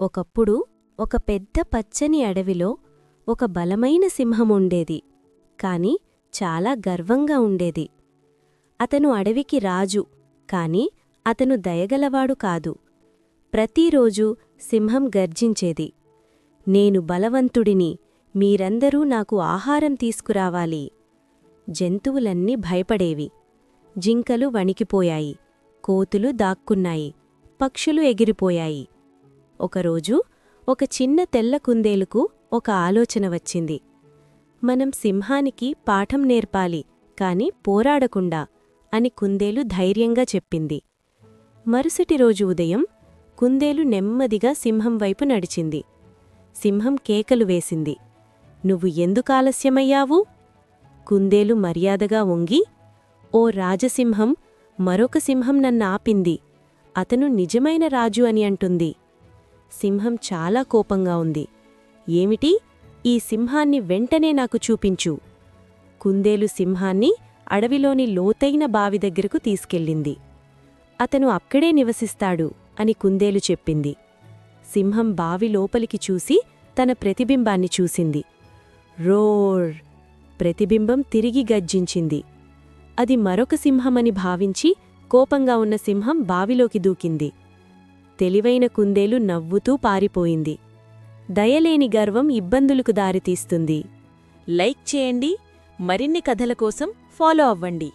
ఒకప్పుడు ఒక పెద్ద పచ్చని అడవిలో ఒక బలమైన సింహం ఉండేది. కాని చాలా గర్వంగా ఉండేది. అతను అడవికి రాజు కాని అతను దయగలవాడు కాదు. ప్రతిరోజు సింహం గర్జించేది. నేను బలవంతుడిని మీరందరూ నాకు ఆహారం తీసుకురావాలి. జంతువులన్నీ భయపడేవి. జింకలు వణికిపోయాయి. కోతులు దాక్కున్నాయి. పక్షులు ఎగిరిపోయాయి. ఒకరోజు ఒక చిన్న తెల్ల కుందేలుకు ఒక ఆలోచన వచ్చింది. మనం సింహానికి పాఠం నేర్పాలి కాని పోరాడకుండా అని కుందేలు ధైర్యంగా చెప్పింది. మరుసటి రోజు ఉదయం కుందేలు నెమ్మదిగా సింహం వైపు నడిచింది. సింహం కేకలు వేసింది. నువ్వు ఎందుకాలస్యమయ్యావు కుందేలు మర్యాదగా వంగి ఓ రాజసింహం మరొక సింహం నన్నాపింది అతను నిజమైన రాజు అని అంటుంది. సింహం చాలా కోపంగా ఉంది. ఏమిటి? ఈ సింహాన్ని వెంటనే నాకు చూపించు. కుందేలు సింహాన్ని అడవిలోని లోతైన బావి దగ్గరకు తీసుకెళ్ళింది. అతను అక్కడే నివసిస్తాడు అని కుందేలు చెప్పింది. సింహం బావి లోపలికి చూసి తన ప్రతిబింబాన్ని చూసింది. రోర్! ప్రతిబింబం తిరిగి గర్జించింది. అది మరొక సింహమని భావించి కోపంగా ఉన్న సింహం బావిలోకి దూకింది. తెలివైన కుందేలు నవ్వుతూ పారిపోయింది. దయలేని గర్వం ఇబ్బందులకు దారితీస్తుంది. లైక్ చేయండి. మరిన్ని కథల కోసం ఫాలో అవ్వండి.